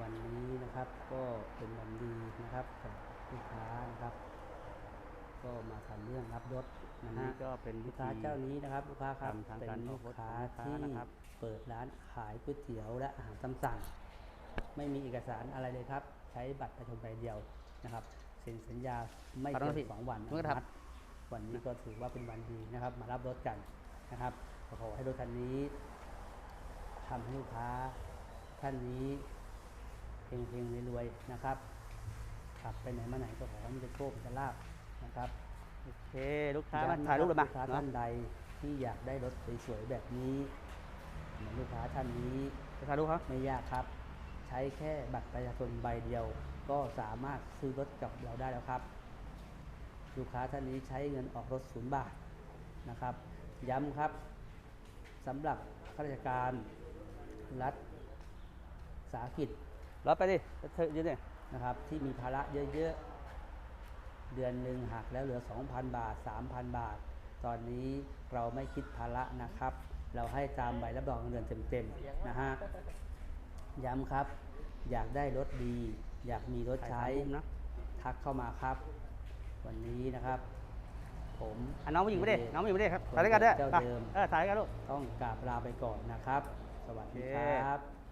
วันนี้นะครับก็เป็นวันดีนะครับกับลูกค้านะครับ ก็มาทำเรื่องรับรถอันะนนี้ฮะก็เป็นลูวิกค้าธีเจ้านี้นะครับลูกค้าครับทำทางเป็นการอลูอกกรถค้าของลูกค้าที่นะครับเปิดร้านขายก๋วยเตี๋ยวและอาหารตามสั่ง ไม่มีเอกสารอะไรเลยครับ ใช้บัตรประชาชนใบเดียวนะครับเซ็นสัญญาไม่ขอโทเกิษนพี่สองวันขอโทษครับอนุมัติวันนี้ก็ถือว่าเป็นวันดีนะครับ มารับรถกันนะครับขอให้รถคันนี้ทำให้ลูกค้าท่านนี้ เฮงๆรวยๆนะครับขับไปไหนมาไหนก็ขอให้มีแต่โชคมีแต่ลาบนะครับโอเคลูกค้าย้ำมานะถ่ายรูปเลยคมาลูกค้าเนาะท่านใดที่อยากได้รถสวยๆแบบนี้เหมือนลูกค้าท่านนี้ถ่ายรูปเขาไม่ยากครับ ใช้แค่บัตรประชาชนใบเดียว ก็สามารถซื้อรถกับเราได้แล้วครับ ลูกค้าท่านนี้ใช้เงินออกรถศูนย์บาทนะครับ ย้ำครับสำหรับข้าราชการรัฐสาหกิจ รับไปดิเธอยืนดินะครับ ที่มีภาระเยอะๆ เดือนหนึ่งหักแล้วเหลือ 2,000 บาท 3,000 บาท ตอนนี้เราไม่คิดภาระนะครับ เราให้ตามใบรับรองเงินเต็มๆนะฮะย้ำครับ อยากได้รถดี อยากมีรถถ่ายใช้สามมุมนะทักเข้ามาครับ วันนี้นะครับ ผมอะน้องผู้หญิงไม่ได้เดชน้องผู้หญิงไม่ได้ครับถ่ายด้วยกันด้วยเจ้าไปเดิมเออถ่ายด้วยกันลูกต้องกราบลาไปก่อนนะครับ สวัสดีโอเคครับน